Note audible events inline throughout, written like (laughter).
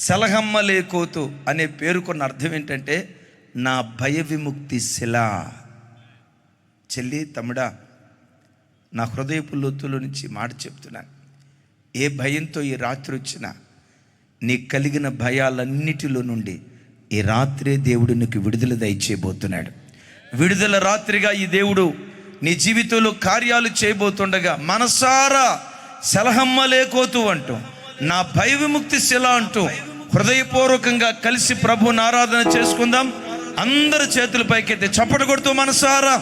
సెలహమ్మ లేకోతు అనే పేరుకున్న అర్థం ఏంటంటే నా భయ విముక్తి శిల. చెల్లి తమ్ముడా నా హృదయపు లోతులో నుంచి మాట చెప్తున్నాను. ఏ భయంతో ఈ రాత్రి వచ్చినా నీకు కలిగిన భయాలన్నిటిలో నుండి ఈ రాత్రే దేవుడు నీకు విడుదల దయచేయబోతున్నాడు. విడుదల రాత్రిగా ఈ దేవుడు నీ జీవితంలో కార్యాలు చేయబోతుండగా మనసారా సలహమ్మ లేకోతూ అంటూ నా భయ విముక్తి శిల అంటూ హృదయపూర్వకంగా కలిసి ప్రభుని ఆరాధన చేసుకుందాం. అందరి చేతుల పైకెత్తి చప్పట కొడుతూ మనసారా.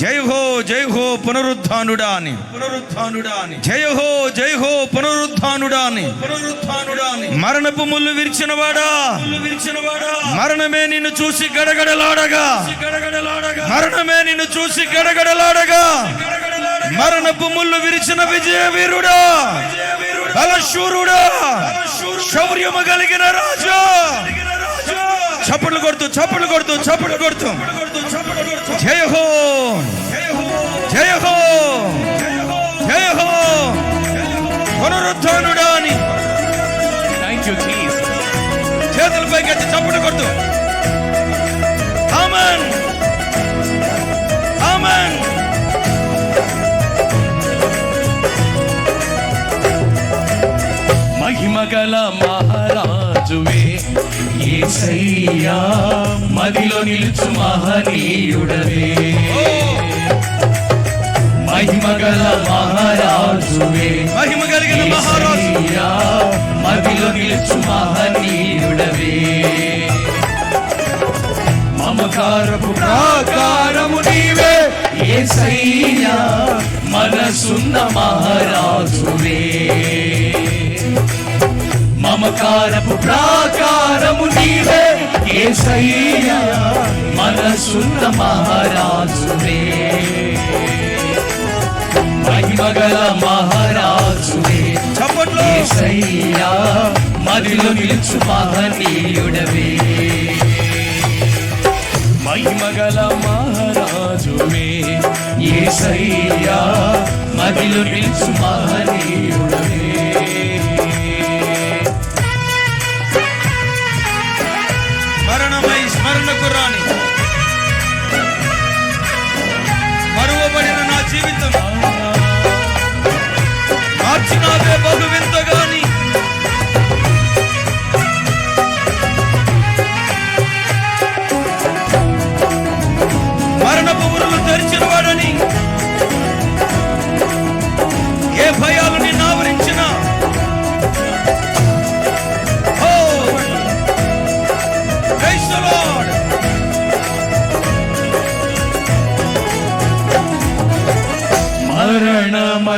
జై హో జై హో పునరుద్ధానుడా అని. పునరుద్ధానుడా అని జయ హో జై హో పునరుద్ధానుడా అని. పునరుద్ధానుడా అని మరణపు ముళ్ళు విరిచిన వాడా విరిచిన వాడా మరణమే నిన్ను చూసి గడగడలాడగా. గడగడలాడగా మరణమే నిన్ను చూసి గడగడలాడగా. మరణపు ముళ్ళు విరిచిన విజయ వీరుడా బలశూరుడా. శౌర్యము కలిగిన రాజా. చప్పట్లు కొడుతూ చప్పట్లు కొడుతూ చప్పట్లు కొడుతూ. జయ హో జయ హో జయ హో పునరుద్ధానుడా అని. చేతుల పైకెత్తి చప్పట్లు కొడుతూ. ఆమన్. ఆమన్. మహిమగల మహారాజువే యేసయ్యా మదిలో నిలుచు మహనీయుడవే. మహిమగల మహారాజువే మహిమ కలిగిన మహారాజు మదిలో నిలుచు మహనీయుడవే. మమకారపు ప్రాకారము నీవే మనసున్న మహారాజువే. మమకారపు ప్రాకారము నీవే. యేసయ్యా మనసున్న మహారాజువే. మహిమగల మహారాజువే. చప్పట్లు. యేసయ్యా మదిలో నిలుచు మహనీయుడవే. మహిమగల మహారాజువే. యేసయ్యా మదిలో నిలుచు మహనీయుడవే.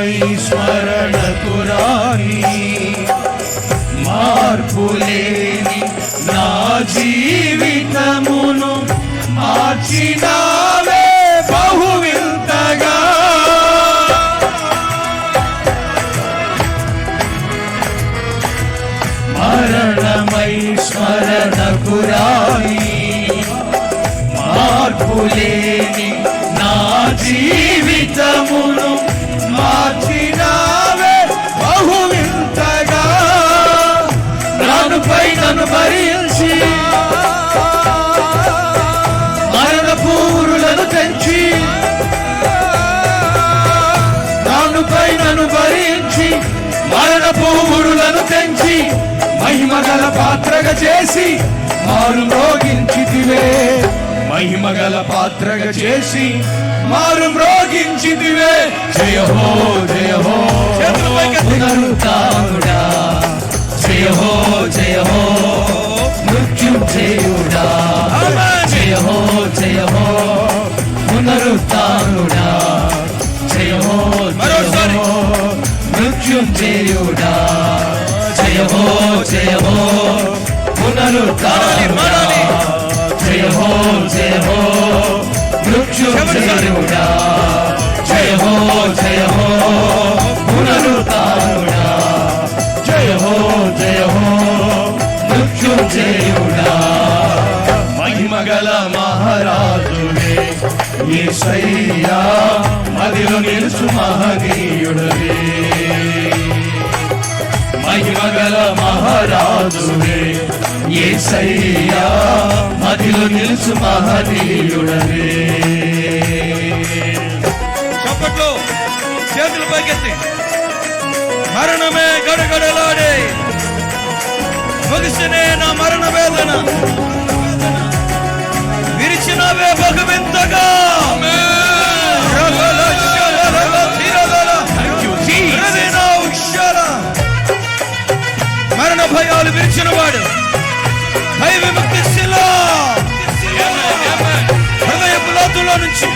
మరణమై స్మరణకు మార్పులేని నా జీవితమును మార్చినావే బహు వింతగా మరణమై స్మరణకు రాని మార్పులేని నా జీవి చేసి మారు మ్రోగించితివే. మహిమగల పాత్రగా చేసి మారు మ్రోగించితివే. జయ హో జయ హో. పునరుతానుడా జయ హో జయ హో. మృత్యుంజయుడా. జయ హో జయ హో. పునరుతానుడా జయ హో జయ హో. జయ హో జయ హో. పునరుత్థానుడా మారాలి. జయ హో జయ హో మృత్యు మృత్యుంజయుడా. జయ హో జయ హో పునరుతారుడా జయ హో జయ హో మృత్యు మృత్యుంజయుడా. మహిమగల మహారాజువే యేసయ్యా మదిలో నిలుచు మహనీయుడవే. మహిమగల మహారాజుడే యేసయ్యా మదిలో నిలుచు మహనీయుడవే. చప్పట్లు చేతులు పైకెత్తి. మరణమే గడగడలాడే. ముగిసినే నా మరణ వేదన. విరిచినవే భగవింతగా మరణ భయాలు విరిచిన వాడు భయ విముక్తి శిల హృదయపు లోతుల్లో నుంచి.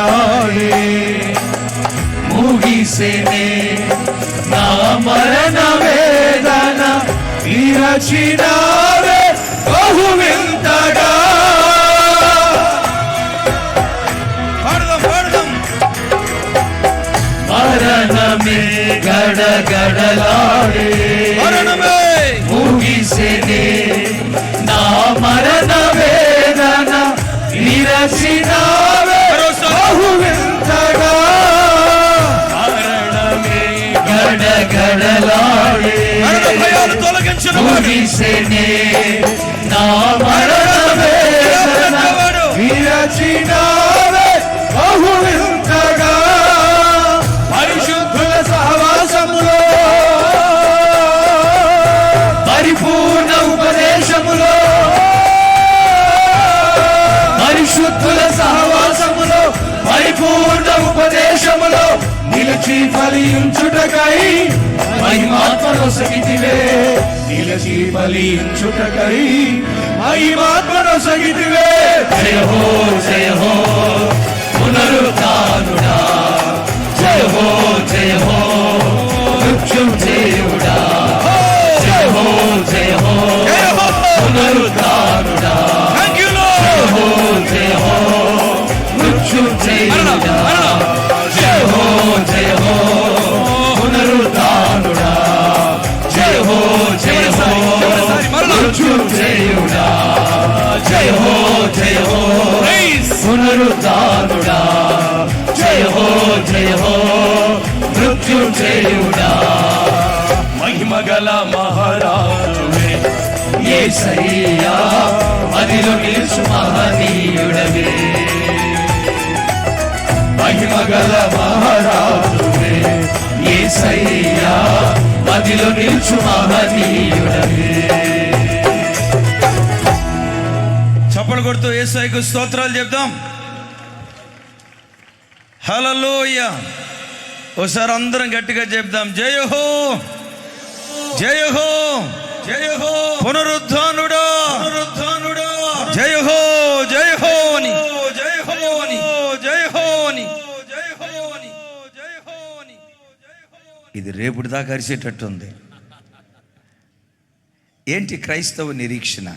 గడగడలాడే ముగిసేనే నా మరణ వేదన విరచినావే బహు వింతగా మరణమే గడగడలాడే మరణమే. ముగిసేనే నా మరణ వేదన విరచినావే భయాలు తొలగించిన నా మరణ నిలిచి ఫలించుటకై మహిమాత్మను సగితివే నిలిచి ఫలించుటకై మహిమాత్మను సగితివే జయ హో జయ హో పునరుద్ధానుడా. జయ హో జయ హో మృత్యుంజయుడా. జయ హో జయ హో పునరుద్ధానుడా. పునరుద్ధానుడా జయ హో జయ హో మృత్యుంజయుడా. మహిమగల మహారాజువే సయ్యా మదిలో నిలుచు మహనీయుడవే. మహిమగల మహారాజువే సయ్యా మదిలో నిలుచు మహనీయుడవే. చప్పలు కొడుతూ ఏసైకు స్తోత్రాలు చెప్దాం. హలలోయ ఒకసారి అందరం గట్టిగా చెప్దాం. జయ హో జయ హో జయ హో పునరుద్ధానుడా. పునరుద్ధానుడా. జయ హో జయ హో అని. జయ హో అని జయ హో అని. అని జయ హో అని ఇది రేపుడు దాకా అరిసేటట్టుంది. ఏంటి క్రైస్తవ నిరీక్షణ?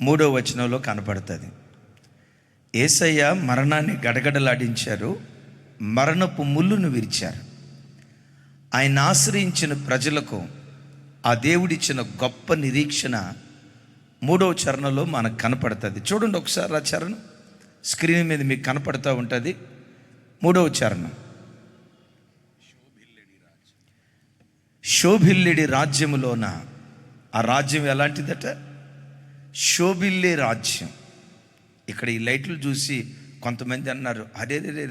మూడో వచనంలో కనపడుతుంది. ఏసయ్య మరణాన్ని గడగడలాడించారు మరణపు ముళ్ళును విరిచారు. ఆయన ఆశ్రయించిన ప్రజలకు ఆ దేవుడిచ్చిన గొప్ప నిరీక్షణ మూడవ చరణంలో మనకు కనపడుతుంది. చూడండి ఒకసారి ఆ చరణం. స్క్రీన్ మీద మీకు కనపడుతూ ఉంటుంది. మూడవ చరణం. శోభిల్లిడి రాజ్యములోన ఆ రాజ్యం ఎలాంటిదట? శోభిల్లే రాజ్యం. ఇక్కడ ఈ లైట్లు చూసి కొంతమంది అన్నారు అరే రే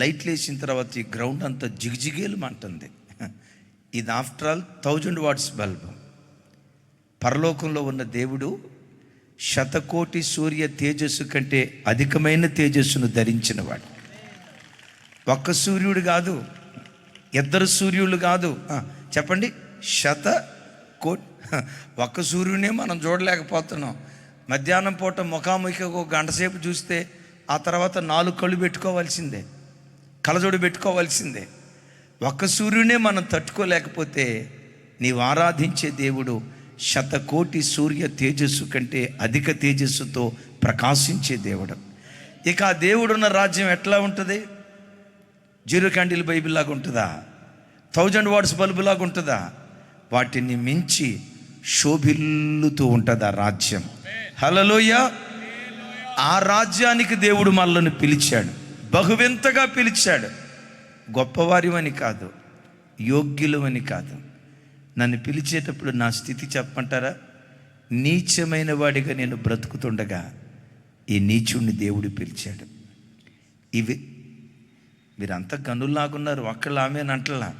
లైట్లు వేసిన తర్వాత ఈ గ్రౌండ్ అంతా జిగిజిగేలమంటుంది (laughs) ఇది after all thousand watts bulb. పరలోకంలో ఉన్న దేవుడు శతకోటి సూర్య తేజస్సు కంటే అధికమైన తేజస్సును ధరించినవాడు. ఒక్క సూర్యుడు కాదు ఇద్దరు సూర్యులు కాదు. చెప్పండి శత కో (laughs) ఒక్క సూర్యునే మనం చూడలేకపోతున్నాం. మధ్యాహ్నం పూట ముఖాముఖిగా ఒక గంట సేపు చూస్తే ఆ తర్వాత నాలుగు కళ్ళు పెట్టుకోవాల్సిందే కలజోడు పెట్టుకోవాల్సిందే. ఒక్క సూర్యునే మనం తట్టుకోలేకపోతే నీవు ఆరాధించే దేవుడు శతకోటి సూర్య తేజస్సు కంటే అధిక తేజస్సుతో ప్రకాశించే దేవుడు. ఇక ఆ దేవుడున్న రాజ్యం ఎట్లా ఉంటుంది? జీరో క్యాండిల్ బైబిల్ లాగా ఉంటుందా? థౌజండ్ వాట్స్ బల్బు లాగా ఉంటుందా? వాటిని మించి శోభిల్లుతూ ఉంటుంది ఆ రాజ్యం. హలలోయ ఆ రాజ్యానికి దేవుడు మనల్ని పిలిచాడు. బహువింతగా పిలిచాడు. గొప్పవారివని కాదు యోగ్యులవని కాదు. నన్ను పిలిచేటప్పుడు నా స్థితి చెప్పంటారా నీచమైన వాడిగా నేను బ్రతుకుతుండగా ఈ నీచుణ్ణి దేవుడు పిలిచాడు. ఇవి మీరంతా గనుల్లాగున్నారు ఒక్కళ్ళు ఆమె అంటలా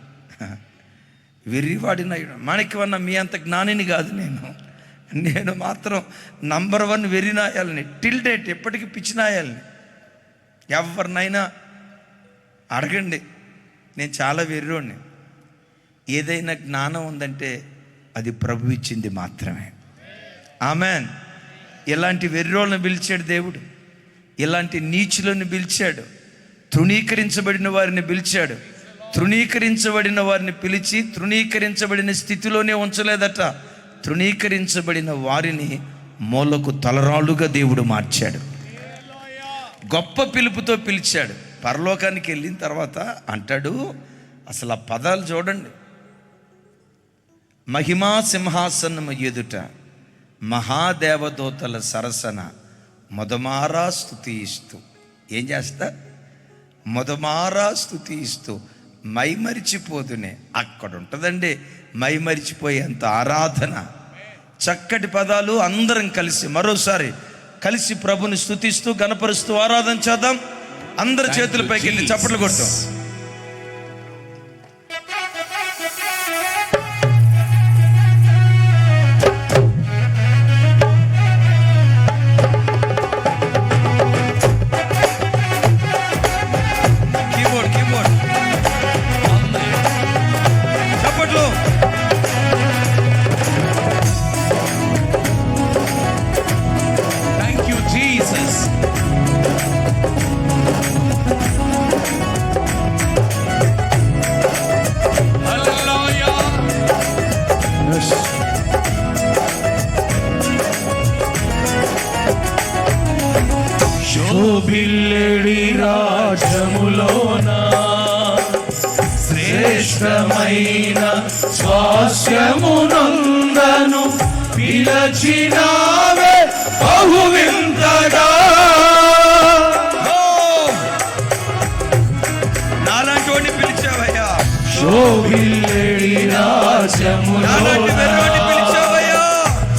వెర్రివాడిన మాణిక్యవన్న మీ అంత జ్ఞానిని కాదు నేను. నేను మాత్రం నంబర్ వన్ వెర్రినాయాలని టిల్ డేట్ ఎప్పటికీ పిచ్చినాయాలని. ఎవరినైనా అడగండి. నేను చాలా వెర్రోడిని ఏదైనా జ్ఞానం ఉందంటే అది ప్రభు ఇచ్చింది మాత్రమే. ఆమెన్. ఇలాంటి వెర్రోళ్ళని పిలిచాడు దేవుడు. ఇలాంటి నీచులను పిలిచాడు. తృణీకరించబడిన వారిని పిలిచాడు. తృణీకరించబడిన వారిని పిలిచి తృణీకరించబడిన స్థితిలోనే ఉంచలేదట. తృణీకరించబడిన వారిని మూలకు తలరాళ్ళుగా దేవుడు మార్చాడు. గొప్ప పిలుపుతో పిలిచాడు. పరలోకానికి వెళ్ళిన తర్వాత అంటాడు అసలు ఆ పదాలు చూడండి. మహిమా సింహాసనము ఎదుట మహాదేవదూతల సరసన మొదమారా స్థుతి ఇస్తూ ఏం చేస్తా? మొదమారా స్థుతి ఇస్తూ మైమరిచిపోతునే. అక్కడ ఉంటుందండి మైమరిచిపోయేంత ఆరాధన. చక్కటి పదాలు అందరం కలిసి మరోసారి కలిసి ప్రభుని స్థుతిస్తూ గణపరుస్తూ ఆరాధన చేద్దాం. అందరి చేతులపైకి. చప్పట్లు కొట్టాం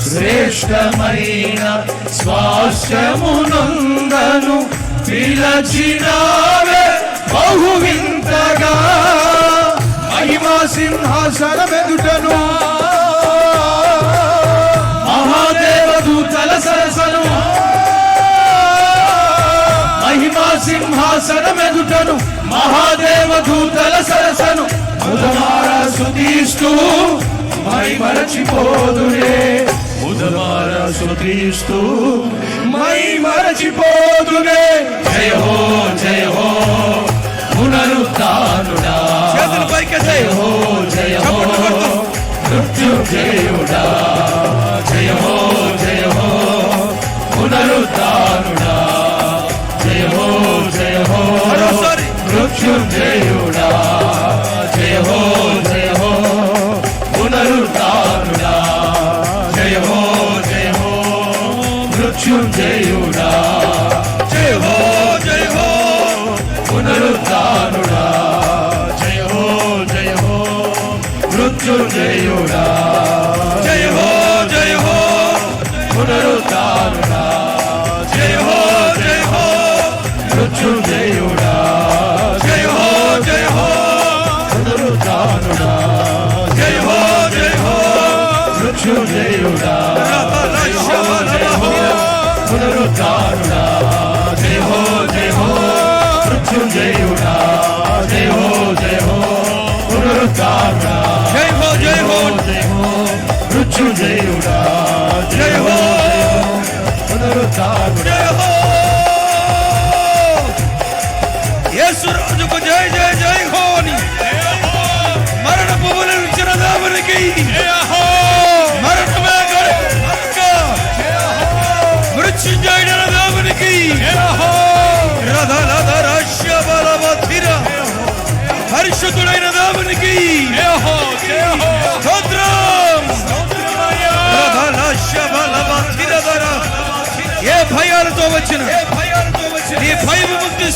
శ్రేష్టమైన స్వాస్యమునందను పిలచినావే బహువింతగా. మహిమా సింహాసనమెదుటను. మహాదేవదూతల సరసను. మహిమా సింహాసనమెదుటను. మహాదేవదూతల సరసను. సుతీస్తూ మై మరచిపోదురే. ముదమార సుతీస్తూ మై మరచిపోదునే జయ హో జయ హో పునరుత్నుడా జయ హో జయ హో మృత్యుంజయుడా. జయ హో జయ హో పునరుత్నుడా జయ హో జయ హో మరోసారి మృత్యుంజయుడా జయ హో జయ హో పునరుత్నుడా జయ హో జయ హో పునరుత్నుడా వచ్చిన. నీ భయం ముక్తి